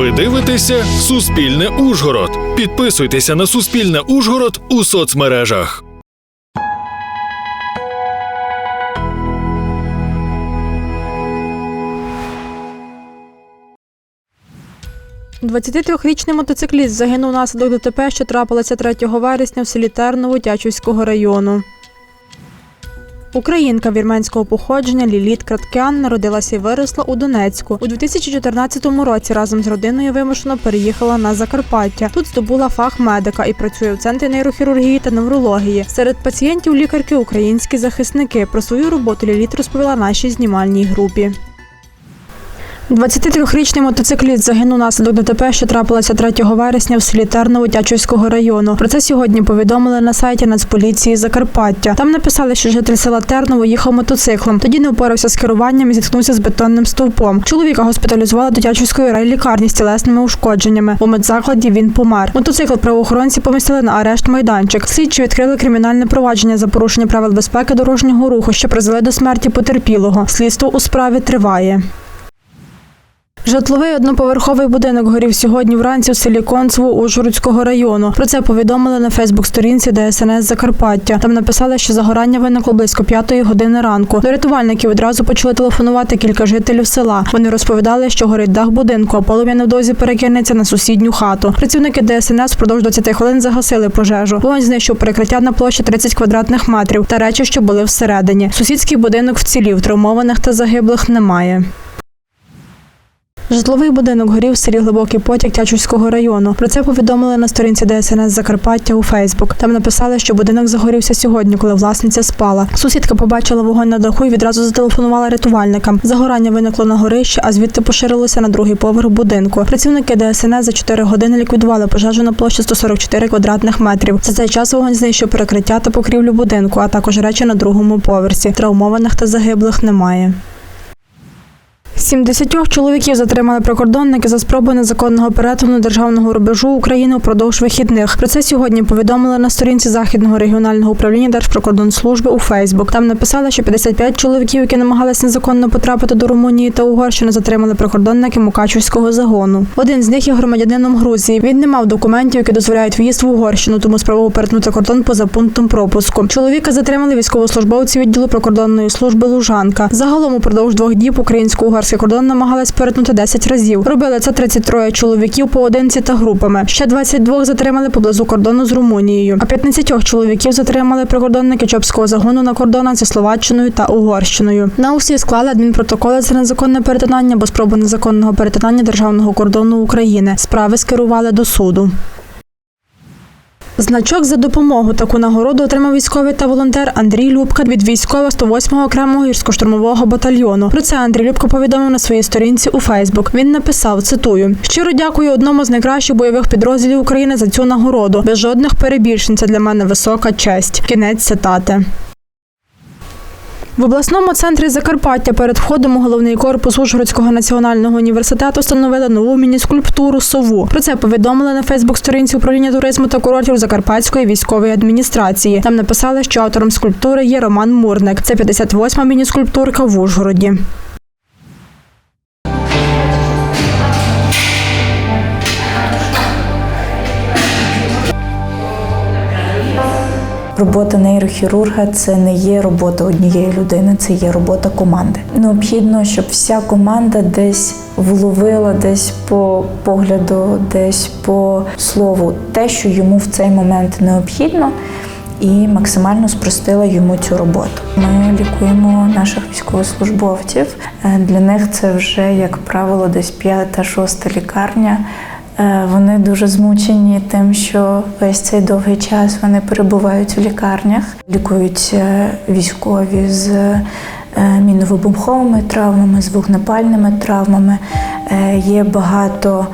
Ви дивитеся Суспільне Ужгород. Підписуйтеся на Суспільне Ужгород у соцмережах. – 23-річний мотоцикліст загинув внаслідок ДТП, що трапилося 3 вересня в селі Терново Тячівського району. Українка вірменського походження Ліліт Краткян народилася і виросла у Донецьку. У 2014 році разом з родиною вимушено переїхала на Закарпаття. Тут здобула фах медика і працює в центрі нейрохірургії та неврології. Серед пацієнтів лікарки українські захисники. Про свою роботу Ліліт розповіла нашій знімальній групі. 23-річний мотоцикліст загинув наслідок ДТП, що трапилося 3 вересня в селі Терново Тячівського району. Про це сьогодні повідомили на сайті Нацполіції Закарпаття. Там написали, що житель села Терново їхав мотоциклом. Тоді не впорався з керуванням і зіткнувся з бетонним стовпом. Чоловіка госпіталізували до Тячівської райлікарні з тілесними ушкодженнями. У медзакладі він помер. Мотоцикл правоохоронці помістили на арешт майданчик. Слідчі відкрили кримінальне провадження за порушення правил безпеки дорожнього руху, що призвели до смерті потерпілого. Слідство у справі триває. Житловий одноповерховий будинок горів сьогодні вранці у селі Концево Ужгородського району. Про це повідомили на Фейсбук-сторінці ДСНС Закарпаття. Там написали, що загорання виникло близько п'ятої години ранку. До рятувальників одразу почали телефонувати кілька жителів села. Вони розповідали, що горить дах будинку, а полум'я невдовзі перекинеться на сусідню хату. Працівники ДСНС впродовж 20 хвилин загасили пожежу. Вогонь знищив перекриття на площі 30 квадратних метрів та речі, що були всередині. Сусідський будинок вцілів, травмованих та загиблих немає. Житловий будинок горів в селі Глибокий Потяг Тячівського району. Про це повідомили на сторінці ДСНС Закарпаття у Фейсбук. Там написали, що будинок загорівся сьогодні, коли власниця спала. Сусідка побачила вогонь на даху і відразу зателефонувала рятувальникам. Загорання виникло на горищі, а звідти поширилося на другий поверх будинку. Працівники ДСНС за 4 години ліквідували пожежу на площі 144 квадратних метрів. За цей час вогонь знищив перекриття та покрівлю будинку, а також речі на другому поверсі. Травмованих та загиблих немає. 70 чоловіків затримали прикордонники за спробу незаконного перетину державного рубежу України упродовж вихідних. Про це сьогодні повідомили на сторінці західного регіонального управління Держприкордонслужби у Фейсбук. Там написали, що 55 чоловіків, які намагалися незаконно потрапити до Румунії та Угорщини, затримали прикордонники Мукачівського загону. Один з них є громадянином Грузії. Він не мав документів, які дозволяють в'їзд в Угорщину, тому спробував перетнути кордон поза пунктом пропуску. Чоловіка затримали військовослужбовці відділу прикордонної служби Лужанка. Загалом упродовж двох діб українсько-угорський кордон намагались перетнути 10 разів. Робили це 33 чоловіків поодинці та групами. Ще 22 затримали поблизу кордону з Румунією. А 15 чоловіків затримали прикордонники Чопського загону на кордонах зі Словаччиною та Угорщиною. На усі склали адмінпротоколи за незаконне перетинання або спробу незаконного перетинання державного кордону України. Справи скерували до суду. Значок за допомогу таку нагороду отримав військовий та волонтер Андрій Любка від військового 108-го окремого гірсько-штурмового батальйону. Про це Андрій Любко повідомив на своїй сторінці у Фейсбук. Він написав: цитую: щиро дякую одному з найкращих бойових підрозділів України за цю нагороду. Без жодних перебільшень це для мене висока честь. Кінець цитати. В обласному центрі Закарпаття перед входом у головний корпус Ужгородського національного університету встановили нову міні-скульптуру сову. Про це повідомили на Фейсбук-сторінці управління туризму та курортів Закарпатської військової адміністрації. Там написали, що автором скульптури є Роман Мурник. Це 58-ма міні-скульптурка в Ужгороді. Робота нейрохірурга це не є робота однієї людини, це є робота команди. Необхідно, щоб вся команда десь вловила, десь по погляду, десь по слову те, що йому в цей момент необхідно, і максимально спростила йому цю роботу. Ми лікуємо наших військовослужбовців. Е, Для них це вже, як правило, десь п'ята-шоста лікарня. Е, Вони дуже змучені тим, що весь цей довгий час вони перебувають у лікарнях, лікують е, військові з е, травмами, з вогнепальними травмами. Є багато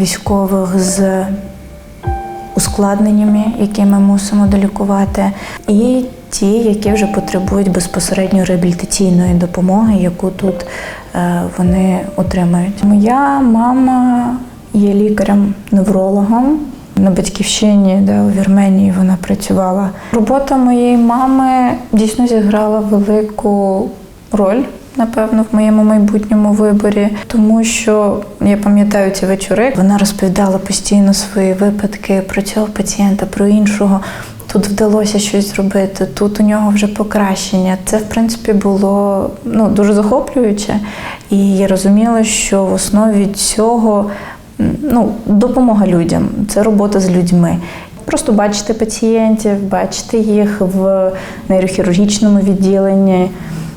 військових з ускладненнями, які ми мусимо долікувати, і ті, які вже потребують безпосередньо реабілітаційної допомоги, яку тут вони отримають. Моя мама є лікарем-неврологом. На батьківщині, де у Вірменії вона працювала. Робота моєї мами дійсно зіграла велику роль Напевно, в моєму майбутньому виборі, тому що я пам'ятаю ці вечори. Вона розповідала постійно свої випадки про цього пацієнта, про іншого. Тут вдалося щось зробити, тут у нього вже покращення. Це, в принципі, було ну, дуже захоплююче. І я розуміла, що в основі цього ну, допомога людям, це робота з людьми. Просто бачити пацієнтів, бачити їх в нейрохірургічному відділенні,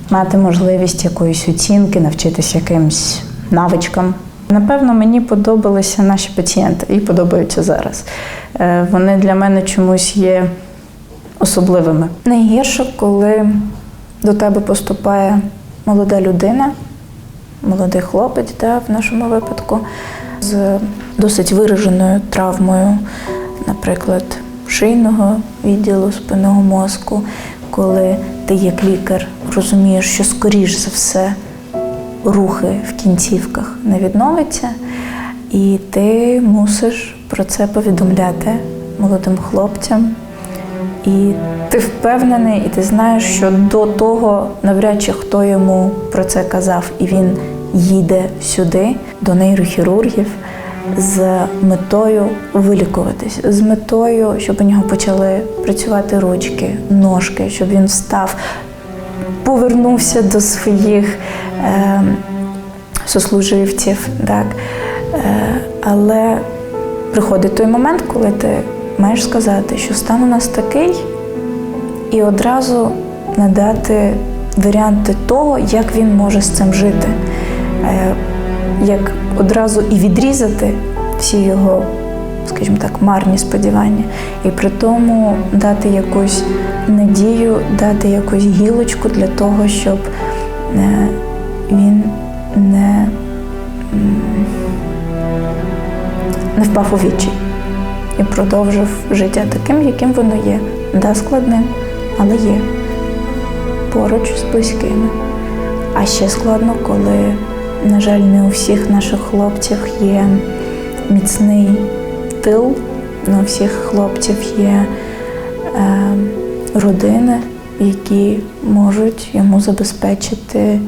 мати можливість якоїсь оцінки, навчитися якимсь навичкам. Напевно, мені подобалися наші пацієнти і подобаються зараз. Е, Вони для мене чомусь є особливими. Найгірше, коли до тебе поступає молода людина, молодий хлопець, да, в нашому випадку, з досить вираженою травмою, наприклад, шийного відділу спинного мозку, коли ти як лікар розумієш, що скоріш за все рухи в кінцівках не відновиться, і ти мусиш про це повідомляти молодим хлопцям. І ти впевнений, і ти знаєш, що до того навряд чи хто йому про це казав, і він їде сюди, до нейрохірургів, з метою вилікуватись, з метою, щоб у нього почали працювати ручки, ножки, щоб він встав, повернувся до своїх е, сослуживців. Так? Е, але приходить той момент, коли ти маєш сказати, що стан у нас такий, і одразу надати варіанти того, як він може з цим жити, як одразу і відрізати всі його, скажімо так, марні сподівання, і при тому дати якусь надію, дати якусь гілочку для того, щоб е, він не, не впав у відчай і продовжив життя таким, яким воно є. Да, складним, але є поруч з близькими. А ще складно, коли, на жаль, не у всіх наших хлопців є міцний тил, не у всіх хлопців є е, родини, які можуть йому забезпечити е,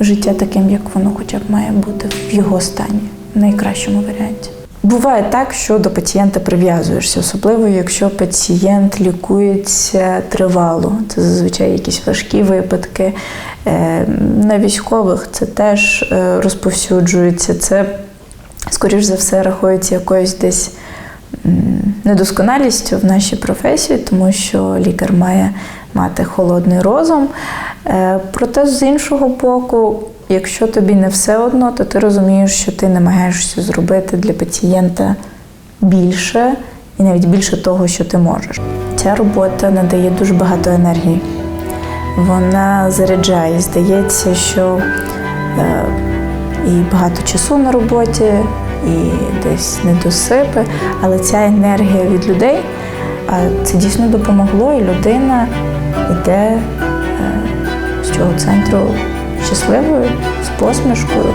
життя таким, як воно хоча б має бути в його стані, в найкращому варіанті. Буває так, що до пацієнта прив'язуєшся, особливо якщо пацієнт лікується тривало. Це зазвичай якісь важкі випадки. Е, На військових це теж е, розповсюджується. Це, скоріш за все, рахується якоюсь десь недосконалістю в нашій професії, тому що лікар має мати холодний розум. Е, Проте з іншого боку, якщо тобі не все одно, то ти розумієш, що ти намагаєшся зробити для пацієнта більше і навіть більше того, що ти можеш. Ця робота надає дуже багато енергії. Вона заряджає. Здається, що е, і багато часу на роботі, і десь недосипи, але ця енергія від людей це дійсно допомогло, і людина йде е, з цього центру щасливою, з посмішкою,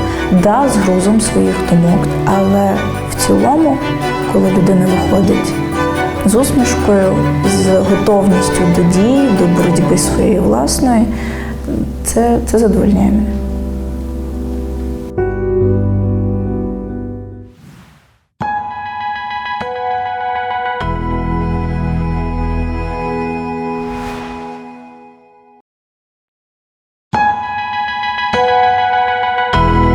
да, з грузом своїх думок. Але в цілому, коли людина виходить з усмішкою, з готовністю до дій, до боротьби своєї власної, це, це задовольняє мене.